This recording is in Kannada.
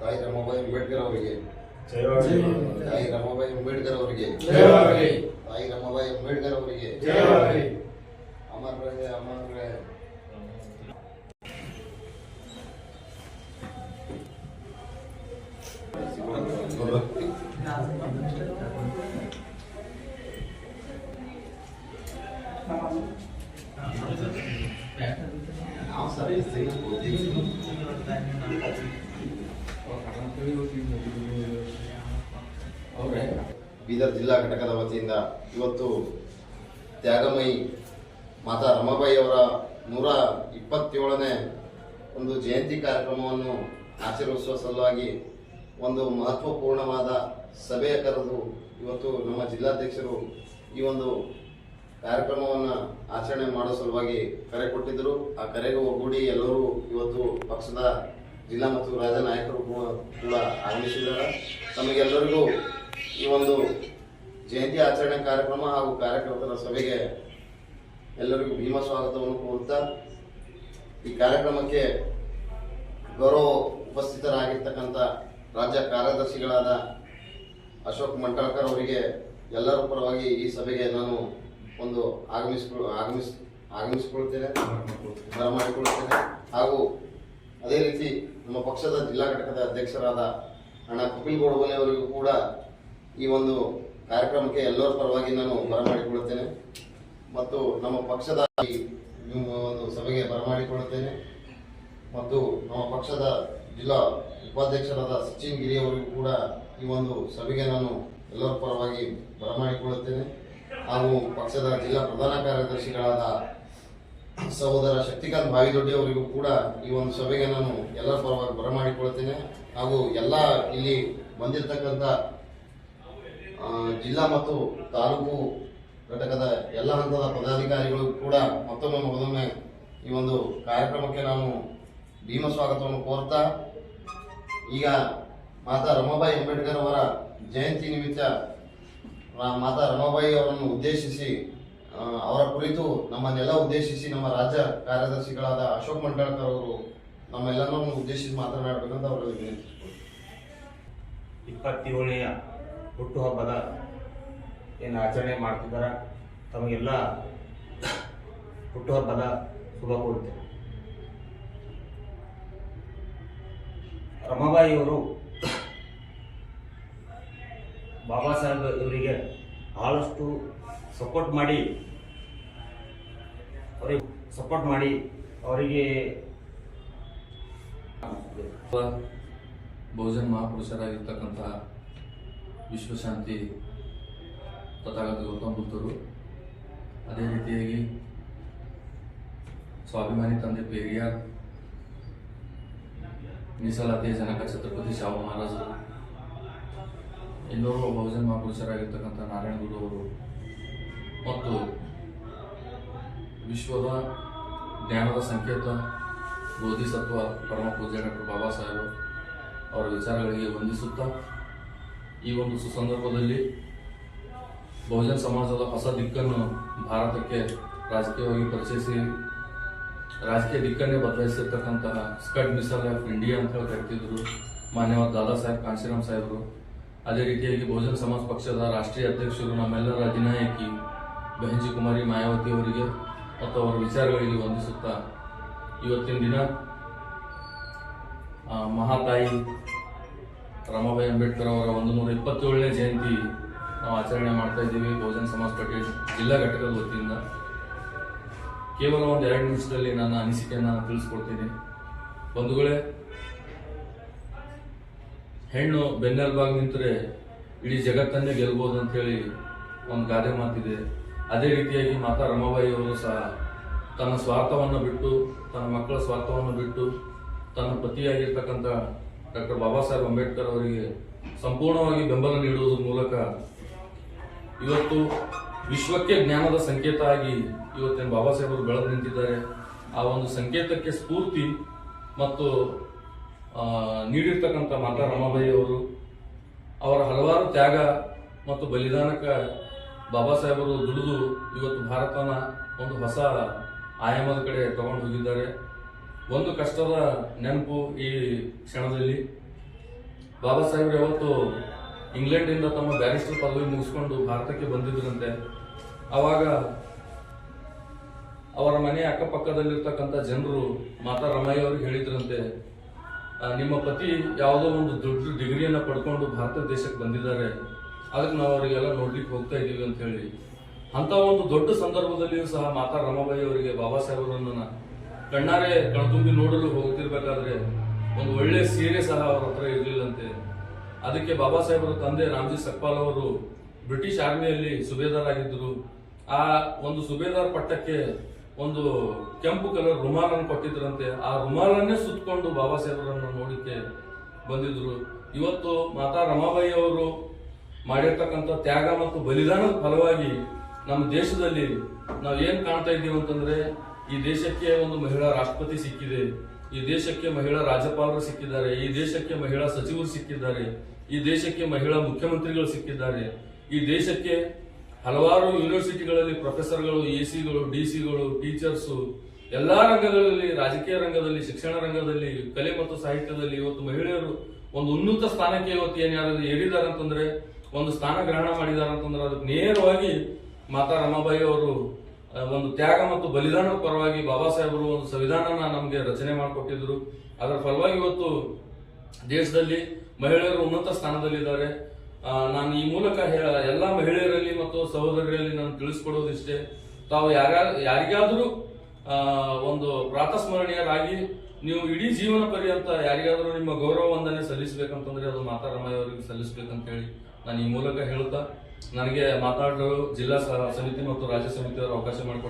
ತಾಯಿ ರಮಾಬಾಯಿ ಅಂಬೇಡ್ಕರ್ ಅವರಿಗೆ. ಜಯವಾಗಲಿ ತಾಯಿ ರಮಾಬಾಯಿ ಅಂಬೇಡ್ಕರ್ ಅವರಿಗೆ. ಜಯವಾಗಲಿ ತಾಯಿ ರಮಾಬಾಯಿ ಅಂಬೇಡ್ಕರ್ ಅವರಿಗೆ. ಜಯವಾಗಲಿ ಅಮರ ರಹೆ ಅಮರ ರಹೆ ನಾವು ಸರಿ ಅವರೇ ಬೀದರ್ ಜಿಲ್ಲಾ ಘಟಕದ ವತಿಯಿಂದ ಇವತ್ತು ತ್ಯಾಗಮಯಿ ಮಾತಾ ರಮಾಬಾಯಿ ಅವರ ನೂರ ಇಪ್ಪತ್ತೇಳನೇ ಒಂದು ಜಯಂತಿ ಕಾರ್ಯಕ್ರಮವನ್ನು ಆಚರಿಸುವ ಸಲುವಾಗಿ ಒಂದು ಮಹತ್ವಪೂರ್ಣವಾದ ಸಭೆಯ ಕರೆದು ಇವತ್ತು ನಮ್ಮ ಜಿಲ್ಲಾಧ್ಯಕ್ಷರು ಈ ಒಂದು ಕಾರ್ಯಕ್ರಮವನ್ನು ಆಚರಣೆ ಮಾಡೋ ಸಲುವಾಗಿ ಕರೆ ಕೊಟ್ಟಿದ್ದರು. ಆ ಕರೆಗೆ ಒಗ್ಗೂಡಿ ಎಲ್ಲರೂ ಇವತ್ತು ಪಕ್ಷದ ಜಿಲ್ಲಾ ಮತ್ತು ರಾಜ್ಯ ನಾಯಕರು ಕೂಡ- ಕೂಡ ಆಗಮಿಸಿದ್ದಾರೆ. ತಮಗೆಲ್ಲರಿಗೂ ಈ ಒಂದು ಜಯಂತಿ ಆಚರಣೆ ಕಾರ್ಯಕ್ರಮ ಹಾಗೂ ಕಾರ್ಯಕರ್ತರ ಸಭೆಗೆ ಎಲ್ಲರಿಗೂ ಭೀಮ ಸ್ವಾಗತವನ್ನು ಕೋರುತ್ತಾ ಈ ಕಾರ್ಯಕ್ರಮಕ್ಕೆ ಗೌರವ ಉಪಸ್ಥಿತರಾಗಿರ್ತಕ್ಕಂಥ ರಾಜ್ಯ ಕಾರ್ಯದರ್ಶಿಗಳಾದ ಅಶೋಕ್ ಮಂಟಾಳ್ಕರ್ ಅವರಿಗೆ ಎಲ್ಲರ ಪರವಾಗಿ ಈ ಸಭೆಗೆ ನಾನು ಒಂದು ಆಗಮಿಸ್ಕೊ, ಆಗಮಿಸ್, ಆಗಮಿಸಿಕೊಳ್ತೇನೆ ಹಾಗೂ ಅದೇ ರೀತಿ ನಮ್ಮ ಪಕ್ಷದ ಜಿಲ್ಲಾ ಘಟಕದ ಅಧ್ಯಕ್ಷರಾದ ಅಣ್ಣ ಕಪಿಲ್ ಗೋಡಬೋಲೆ ಕೂಡ ಈ ಒಂದು ಕಾರ್ಯಕ್ರಮಕ್ಕೆ ಎಲ್ಲರ ಪರವಾಗಿ ನಾನು ಬರಮಾಡಿಕೊಳ್ಳುತ್ತೇನೆ. ಮತ್ತು ನಮ್ಮ ಪಕ್ಷದ ಈ ಒಂದು ಸಭೆಗೆ ಬರಮಾಡಿಕೊಳ್ಳುತ್ತೇನೆ. ಮತ್ತು ನಮ್ಮ ಪಕ್ಷದ ಜಿಲ್ಲಾ ಉಪಾಧ್ಯಕ್ಷರಾದ ಸಚಿನ್ ಗಿರಿ ಅವರಿಗೂ ಕೂಡ ಈ ಒಂದು ಸಭೆಗೆ ನಾನು ಎಲ್ಲರ ಪರವಾಗಿ ಬರಮಾಡಿಕೊಳ್ಳುತ್ತೇನೆ. ಹಾಗೂ ಪಕ್ಷದ ಜಿಲ್ಲಾ ಪ್ರಧಾನ ಕಾರ್ಯದರ್ಶಿಗಳಾದ ಸಹೋದರ ಶಕ್ತಿಕಾಂತ್ ಬಾವಿದೊಡ್ಡಿ ಅವರಿಗೂ ಕೂಡ ಈ ಒಂದು ಸಭೆಗೆ ನಾನು ಎಲ್ಲರ ಪರವಾಗಿ ಬರಮಾಡಿಕೊಳ್ಳುತ್ತೇನೆ. ಹಾಗೂ ಎಲ್ಲ ಇಲ್ಲಿ ಬಂದಿರತಕ್ಕಂಥ ಜಿಲ್ಲಾ ಮತ್ತು ತಾಲೂಕು ಘಟಕದ ಎಲ್ಲ ಹಂತದ ಪದಾಧಿಕಾರಿಗಳು ಕೂಡ ಮತ್ತೊಮ್ಮೆ ಮೊದಲನೇ ಈ ಒಂದು ಕಾರ್ಯಕ್ರಮಕ್ಕೆ ನಾನು ಭೀಮ ಸ್ವಾಗತವನ್ನು ಕೋರ್ತಾ, ಈಗ ಮಾತಾ ರಮಾಬಾಯಿ ಅಂಬೇಡ್ಕರ್ ಅವರ ಜಯಂತಿ ನಿಮಿತ್ತ ಮಾತಾ ರಮಾಬಾಯಿ ಅವರನ್ನು ಉದ್ದೇಶಿಸಿ ಅವರ ಕುರಿತು ನಮ್ಮನ್ನೆಲ್ಲ ಉದ್ದೇಶಿಸಿ ನಮ್ಮ ರಾಜ್ಯ ಕಾರ್ಯದರ್ಶಿಗಳಾದ ಅಶೋಕ್ ಮಂಡಳ್ಕರ್ ಅವರು ನಮ್ಮೆಲ್ಲರನ್ನು ಉದ್ದೇಶಿಸಿ ಮಾತನಾಡಬೇಕಂತ ಅವರಲ್ಲಿ ವಿನಂತಿಸಿಕೊಳ್ಳಿ ಇಪ್ಪತ್ತೇಳನೆಯ ಹುಟ್ಟುಹಬ್ಬದ ಏನು ಆಚರಣೆ ಮಾಡ್ತಿದ್ದಾರ, ತಮಗೆಲ್ಲ ಹುಟ್ಟುಹಬ್ಬದ ಶುಭ ಕೋರುತ್ತೇನೆ. ರಮಾಬಾಯಿಯವರು ಬಾಬಾ ಸಾಹೇಬ್ ಇವರಿಗೆ ಬಹಳಷ್ಟು ಸಪೋರ್ಟ್ ಮಾಡಿ, ಅವರಿಗೆ ಸಪೋರ್ಟ್ ಮಾಡಿ ಅವರಿಗೆ ಬಹುಜನ್ ಮಹಾಪುರುಷರಾಗಿರ್ತಕ್ಕಂತಹ ವಿಶ್ವಶಾಂತಿ ತಥಾಗತ ಗೌತಮ್ ಬುದ್ಧರು. ಅದೇ ರೀತಿಯಾಗಿ ಸ್ವಾಭಿಮಾನಿ ತಂದೆ ಪೇರಿಯಾರ್ ಮೀಸಲಾತಿಯ ಜನಕ ಛತ್ರಪತಿ ಶಾಹು ಮಹಾರಾಜರು ಎಲ್ಲರೂ ಬಹುಜನ್ ಮಹಾಪುರುಷರಾಗಿರ್ತಕ್ಕಂಥ ನಾರಾಯಣಗುರು ಅವರು ಮತ್ತು ವಿಶ್ವದ ಜ್ಞಾನದ ಸಂಕೇತ ಬೋಧಿಸತ್ವ ಪರಮ ಪೂಜ್ಯ ಡಾಕ್ಟರ್ ಬಾಬಾ ಸಾಹೇಬ್ ಅವರ ವಿಚಾರಗಳಿಗೆ ವಂದಿಸುತ್ತಾ ಈ ಒಂದು ಸುಸಂದರ್ಭದಲ್ಲಿ ಬಹುಜನ್ ಸಮಾಜದ ಹೊಸ ದಿಕ್ಕನ್ನು ಭಾರತಕ್ಕೆ ರಾಜಕೀಯವಾಗಿ ಪರಿಚಯಿಸಿ, ರಾಜಕೀಯ ದಿಕ್ಕನ್ನೇ ಬದಲಾಯಿಸಿರ್ತಕ್ಕಂತಹ ಸ್ಕಡ್ ಮಿಸಲ್ ಆಫ್ ಇಂಡಿಯಾ ಅಂತ ಹೇಳಿ ಕರಿತಿದ್ರು ಮಾನ್ಯವಾದ ದಾದಾ ಸಾಹೇಬ್, ಕಾಂಶಿರಾಮ್ ಸಾಹೇಬರು. ಅದೇ ರೀತಿಯಾಗಿ ಬಹುಜನ್ ಸಮಾಜ ಪಕ್ಷದ ರಾಷ್ಟ್ರೀಯ ಅಧ್ಯಕ್ಷರು ನಮ್ಮೆಲ್ಲರ ಅಧಿನಾಯಕಿ ಬೆಹಂಜಿ ಕುಮಾರಿ ಮಾಯಾವತಿ ಅವರಿಗೆ ಮತ್ತು ಅವರ ವಿಚಾರಗಳಿಗೆ ವಂದಿಸುತ್ತಾ ಇವತ್ತಿನ ದಿನ ಮಹಾತಾಯಿ ರಮಾಬಾಯಿ ಅಂಬೇಡ್ಕರ್ ಅವರ ಒಂದು ನೂರ ಇಪ್ಪತ್ತೇಳನೇ ಜಯಂತಿ ನಾವು ಆಚರಣೆ ಮಾಡ್ತಾ ಇದ್ದೀವಿ ಬಹುಜನ ಸಮಾಜ್ ಪಟೇಲ್ ಜಿಲ್ಲಾ ಘಟಕದ ವತಿಯಿಂದ. ಕೇವಲ ಒಂದು ಎರಡು ನಿಮಿಷದಲ್ಲಿ ನನ್ನ ಅನಿಸಿಕೆಯನ್ನು ನಾನು ತಿಳಿಸ್ಕೊಡ್ತೀನಿ. ಬಂಧುಗಳೇ, ಹೆಣ್ಣು ಬೆನ್ನೆಲುಬಾಗಿ ನಿಂತರೆ ಇಡೀ ಜಗತ್ತನ್ನೇ ಗೆಲ್ಬೋದು ಅಂತ ಹೇಳಿ ಒಂದು ಗಾದೆ ಮಾತಿದೆ. ಅದೇ ರೀತಿಯಾಗಿ ಮಾತಾ ರಮಾಬಾಯಿ ಅವರು ಸಹ ತನ್ನ ಸ್ವಾರ್ಥವನ್ನು ಬಿಟ್ಟು, ತನ್ನ ಮಕ್ಕಳ ಸ್ವಾರ್ಥವನ್ನು ಬಿಟ್ಟು, ತನ್ನ ಪತಿಯಾಗಿರ್ತಕ್ಕಂಥ ಡಾಕ್ಟರ್ ಬಾಬಾ ಸಾಹೇಬ್ ಅಂಬೇಡ್ಕರ್ ಅವರಿಗೆ ಸಂಪೂರ್ಣವಾಗಿ ಬೆಂಬಲ ನೀಡುವುದರ ಮೂಲಕ ಇವತ್ತು ವಿಶ್ವಕ್ಕೆ ಜ್ಞಾನದ ಸಂಕೇತ ಆಗಿ ಇವತ್ತಿನ ಬಾಬಾ ಸಾಹೇಬರು ಬೆಳೆದು ನಿಂತಿದ್ದಾರೆ. ಆ ಒಂದು ಸಂಕೇತಕ್ಕೆ ಸ್ಫೂರ್ತಿ ಮತ್ತು ನೀಡಿರ್ತಕ್ಕಂಥ ಮಾತಾ ರಮಾಬಾಯಿ ಅವರು, ಅವರ ಹಲವಾರು ತ್ಯಾಗ ಮತ್ತು ಬಲಿದಾನಕ್ಕೆ ಬಾಬಾ ಸಾಹೇಬರು ದುಡಿದು ಇವತ್ತು ಭಾರತನ ಒಂದು ಹೊಸ ಆಯಾಮದ ಕಡೆ ತಗೊಂಡು ಹೋಗಿದ್ದಾರೆ. ಒಂದು ಕಷ್ಟದ ನೆನಪು ಈ ಕ್ಷಣದಲ್ಲಿ. ಬಾಬಾ ಸಾಹೇಬ್ರು ಯಾವತ್ತು ಇಂಗ್ಲೆಂಡಿಂದ ತಮ್ಮ ಬ್ಯಾರಿಸ್ಟರ್ ಪದವಿ ಮುಗಿಸ್ಕೊಂಡು ಭಾರತಕ್ಕೆ ಬಂದಿದ್ರಂತೆ. ಅವಾಗ ಅವರ ಮನೆ ಅಕ್ಕಪಕ್ಕದಲ್ಲಿರ್ತಕ್ಕಂಥ ಜನರು ಮಾತಾ ರಮಯ್ಯ ಅವ್ರಿಗೆ ಹೇಳಿದ್ರಂತೆ ನಿಮ್ಮ ಪತಿ ಯಾವುದೋ ಒಂದು ದೊಡ್ಡ ಡಿಗ್ರಿಯನ್ನ ಪಡ್ಕೊಂಡು ಭಾರತ ದೇಶಕ್ಕೆ ಬಂದಿದ್ದಾರೆ. ಅದಕ್ಕೆ ನಾವು ಅವರಿಗೆಲ್ಲ ನೋಡ್ಲಿಕ್ಕೆ ಹೋಗ್ತಾ ಇದ್ದೀವಿ ಅಂತ ಹೇಳಿ. ಅಂತ ಒಂದು ದೊಡ್ಡ ಸಂದರ್ಭದಲ್ಲಿಯೂ ಸಹ ಮಾತಾ ರಮಾಬಾಯಿ ಅವರಿಗೆ, ಬಾಬಾ ಸಾಹೇಬರನ್ನ ಕಣ್ಣಾರೆ ಕಣ್ತುಂಬಿ ನೋಡಲು ಹೋಗ್ತಿರ್ಬೇಕಾದ್ರೆ ಒಂದು ಒಳ್ಳೆ ಸೀರೆ ಸಹ ಅವ್ರ ಹತ್ರ ಇರಲಿಲ್ಲಂತೆ. ಅದಕ್ಕೆ ಬಾಬಾ ಸಾಹೇಬರ ತಂದೆ ರಾಮ್ಜಿ ಸಕ್ಪಾಲ್ ಅವರು ಬ್ರಿಟಿಷ್ ಆರ್ಮಿಯಲ್ಲಿ ಸುಬೇದಾರ್ ಆಗಿದ್ದರು ಆ ಒಂದು ಸುಬೇದಾರ್ ಪಟ್ಟಕ್ಕೆ ಒಂದು ಕೆಂಪು ಕಲರ್ ರುಮಾಲನ್ನು ಕೊಟ್ಟಿದ್ರಂತೆ. ಆ ರುಮಾಲನ್ನೇ ಸುತ್ತಕೊಂಡು ಬಾಬಾ ಸಾಹೇಬರನ್ನು ನೋಡಿಕೆ ಬಂದಿದ್ರು. ಇವತ್ತು ಮಾತಾ ರಮಾಬಾಯಿ ಅವರು ಮಾಡಿರ್ತಕ್ಕಂಥ ತ್ಯಾಗ ಮತ್ತು ಬಲಿದಾನದ ಫಲವಾಗಿ ನಮ್ಮ ದೇಶದಲ್ಲಿ ನಾವು ಏನು ಕಾಣ್ತಾ ಇದ್ದೀವಿ ಅಂತಂದ್ರೆ ಈ ದೇಶಕ್ಕೆ ಒಂದು ಮಹಿಳಾ ರಾಷ್ಟ್ರಪತಿ ಸಿಕ್ಕಿದೆ, ಈ ದೇಶಕ್ಕೆ ಮಹಿಳಾ ರಾಜ್ಯಪಾಲರು ಸಿಕ್ಕಿದ್ದಾರೆ, ಈ ದೇಶಕ್ಕೆ ಮಹಿಳಾ ಸಚಿವರು ಸಿಕ್ಕಿದ್ದಾರೆ, ಈ ದೇಶಕ್ಕೆ ಮಹಿಳಾ ಮುಖ್ಯಮಂತ್ರಿಗಳು ಸಿಕ್ಕಿದ್ದಾರೆ, ಈ ದೇಶಕ್ಕೆ ಹಲವಾರು ಯೂನಿವರ್ಸಿಟಿಗಳಲ್ಲಿ ಪ್ರೊಫೆಸರ್ಗಳು ಎ ಸಿಗಳು ಡಿ ಸಿಗಳು ಟೀಚರ್ಸು, ಎಲ್ಲಾ ರಂಗಗಳಲ್ಲಿ, ರಾಜಕೀಯ ರಂಗದಲ್ಲಿ, ಶಿಕ್ಷಣ ರಂಗದಲ್ಲಿ, ಕಲೆ ಮತ್ತು ಸಾಹಿತ್ಯದಲ್ಲಿ ಇವತ್ತು ಮಹಿಳೆಯರು ಒಂದು ಉನ್ನತ ಸ್ಥಾನಕ್ಕೆ ಇವತ್ತು ಏನ್ ಯಾರು ಏರಿದ್ದಾರೆ ಅಂತಂದ್ರೆ, ಒಂದು ಸ್ಥಾನ ಗ್ರಹಣ ಮಾಡಿದ್ದಾರೆ ಅಂತಂದ್ರೆ, ಅದಕ್ಕೆ ನೇರವಾಗಿ ಮಾತಾ ರಮಾಬಾಯಿ ಅವರು ಒಂದು ತ್ಯಾಗ ಮತ್ತು ಬಲಿದಾನದ ಪರವಾಗಿ ಬಾಬಾ ಸಾಹೇಬರು ಒಂದು ಸಂವಿಧಾನನ ನಮಗೆ ರಚನೆ ಮಾಡಿಕೊಟ್ಟಿದ್ರು. ಅದರ ಫಲವಾಗಿ ಇವತ್ತು ದೇಶದಲ್ಲಿ ಮಹಿಳೆಯರು ಉನ್ನತ ಸ್ಥಾನದಲ್ಲಿದ್ದಾರೆ. ನಾನು ಈ ಮೂಲಕ ಹೇಳ, ಎಲ್ಲ ಮಹಿಳೆಯರಲ್ಲಿ ಮತ್ತು ಸಹೋದರಿಯಲ್ಲಿ ನಾನು ತಿಳಿಸ್ಕೊಡೋದಿಷ್ಟೇ. ತಾವು ಯಾರ, ಯಾರಿಗಾದರೂ ಒಂದು ಪ್ರಾತಸ್ಮರಣೀಯರಾಗಿ ನೀವು ಇಡೀ ಜೀವನ ಪರ್ಯಂತ ಯಾರಿಗಾದರೂ ನಿಮ್ಮ ಗೌರವ ವಂದನೆ ಸಲ್ಲಿಸಬೇಕಂತಂದ್ರೆ ಅದು ಮಾತಾರಾಮಯ್ಯವರಿಗೆ ಸಲ್ಲಿಸಬೇಕಂತ ಹೇಳಿ ನಾನು ಈ ಮೂಲಕ ಹೇಳುತ್ತಾ ನನಗೆ ಮಾತಾಡಲು ಜಿಲ್ಲಾ ಸಮಿತಿ ಮತ್ತು ರಾಜ್ಯ ಸಮಿತಿಯವರು ಅವಕಾಶ ಮಾಡಿಕೊಟ್ಟು